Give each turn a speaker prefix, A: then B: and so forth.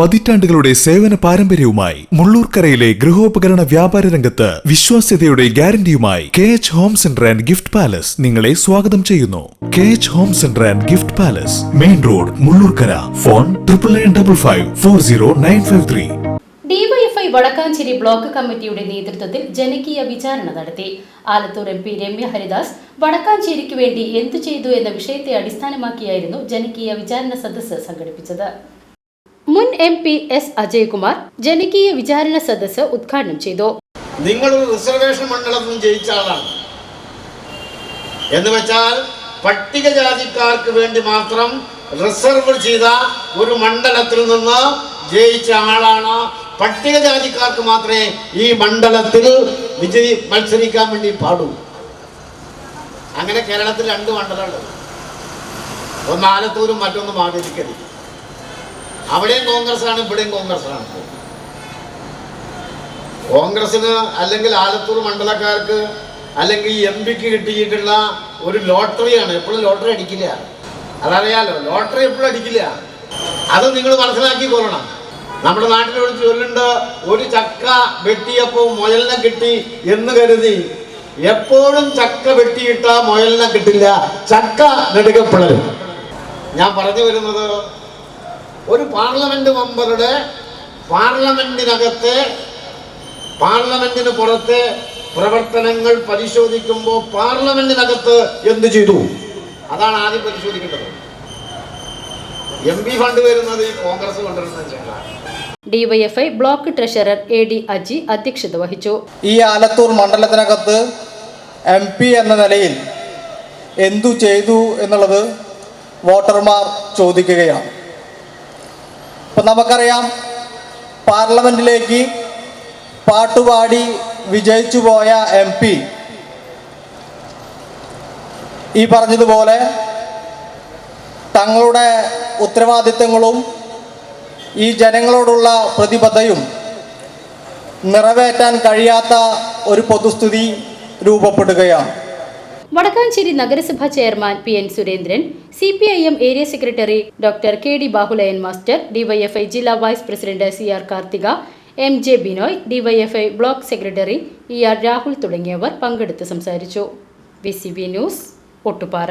A: പതിറ്റാണ്ടുകളുടെ സേവന പാരമ്പര്യവുമായി മുള്ളൂർക്കരയിലെ ഗൃഹോപകരണ വ്യാപാര രംഗത്ത് വിശ്വാസ്യതയുടെ ഗ്യാരണ്ടിയുമായി K H home centre and gift palace നിങ്ങളെ സ്വാഗതം ചെയ്യുന്നു. K H home centre and gift palace main road Mullurkara. Phone triple nine double five four zero nine five three
B: DYFI Vadakkanchery block കമ്മിറ്റിയുടെ നേതൃത്വത്തിൽ ജനകീയ വിചാരണ നടത്തി. ആലത്തൂർ എം പി രമ്യ ഹരിദാസ് വടക്കാഞ്ചേരിക്ക് വേണ്ടി എന്തു ചെയ്തു എന്ന വിഷയത്തെ അടിസ്ഥാനമാക്കിയായിരുന്നു ജനകീയ വിചാരണ സദസ്സ് സംഘടിപ്പിച്ചത്. മുൻ എം പി എസ് അജയ്കുമാർ ജനകീയ വിചാരണ സദസ്സ് ഉദ്ഘാടനം ചെയ്തു.
C: നിങ്ങളൊരു റിസർവേഷൻ മണ്ഡലത്തിൽ ജയിച്ച ആളാണ്. എന്ന് വെച്ചാൽ പട്ടികജാതിക്കാർക്ക് വേണ്ടി മാത്രം റിസർവ് ചെയ്ത ഒരു മണ്ഡലത്തിൽ നിന്ന് ജയിച്ച ആളാണ് പട്ടികജാതിക്കാർക്ക് മാത്രമേ ഈ മണ്ഡലത്തിൽ വിജയി മത്സരിക്കാൻ വേണ്ടി പാടൂ. അങ്ങനെ കേരളത്തിൽ രണ്ട് മണ്ഡലമുണ്ട് ഒന്ന് ആലത്തൂരും മറ്റൊന്ന് മാവേലിക്കരി അവിടെയും കോൺഗ്രസ് ആണ് ഇവിടെയും കോൺഗ്രസ് ആണ് കോൺഗ്രസിന് അല്ലെങ്കിൽ ആലത്തൂർ മണ്ഡലക്കാർക്ക് അല്ലെങ്കിൽ എം പിക്ക് കിട്ടിയിട്ടുള്ള ഒരു ലോട്ടറിയാണ് എപ്പോഴും ലോട്ടറി അടിക്കില്ല. അതറിയാലോ ലോട്ടറി എപ്പോഴും അടിക്കില്ല. അത് നിങ്ങൾ മനസ്സിലാക്കി കൊള്ളണം. നമ്മുടെ നാട്ടിൽ ഒരു ചൊല്ലുണ്ട് ഒരു ചക്ക വെട്ടിയപ്പോൾ മുയലിനെ കിട്ടി എന്ന് കരുതി. എപ്പോഴും ചക്ക വെട്ടിയിട്ട മുയലിനെ കിട്ടില്ല. ചക്ക നെടുകപ്പിളരും ഞാൻ പറഞ്ഞു വരുന്നത് ഒരു പാർലമെന്റ് മെമ്പറുടെ പാർലമെന്റിനകത്തെ പാർലമെന്റിന് പുറത്തെ പ്രവർത്തനങ്ങൾ പരിശോധിക്കുമ്പോൾ പാർലമെന്റിനകത്ത് എന്ത് ചെയ്തു? അതാണ് ആദ്യം പരിശോധിക്കേണ്ടത്. എം പി ഫണ്ട് വരുന്നത് ഈ കോൺഗ്രസ് കൊണ്ടുവരുന്ന
B: DYFI block treasurer A D Aji അധ്യക്ഷത വഹിച്ചു.
D: ഈ ആലത്തൂർ മണ്ഡലത്തിനകത്ത് എം പി എന്ന നിലയിൽ എന്തു ചെയ്തു എന്നുള്ളത് വോട്ടർമാർ ചോദിക്കുകയാണ്. ഇപ്പം നമുക്കറിയാം പാർലമെന്റിലേക്ക് പാട്ടുപാടി വിജയിച്ചു പോയ എം പി. ഈ പറഞ്ഞതുപോലെ തങ്ങളുടെ ഉത്തരവാദിത്തങ്ങളും ഈ ജനങ്ങളോടുള്ള പ്രതിബദ്ധയും നിറവേറ്റാൻ കഴിയാത്ത ഒരു പൊതുസ്ഥിതി രൂപപ്പെടുകയാണ്.
B: വടക്കാഞ്ചേരി നഗരസഭാ chairman P N Surendran C P I M area secretary doctor K D Bahuleyan master DYFI ജില്ലാ vice president C R Karthika M J Binoy DYFI block secretary E R Rahul തുടങ്ങിയവർ പങ്കെടുത്ത് സംസാരിച്ചു. V C B news Ottupara.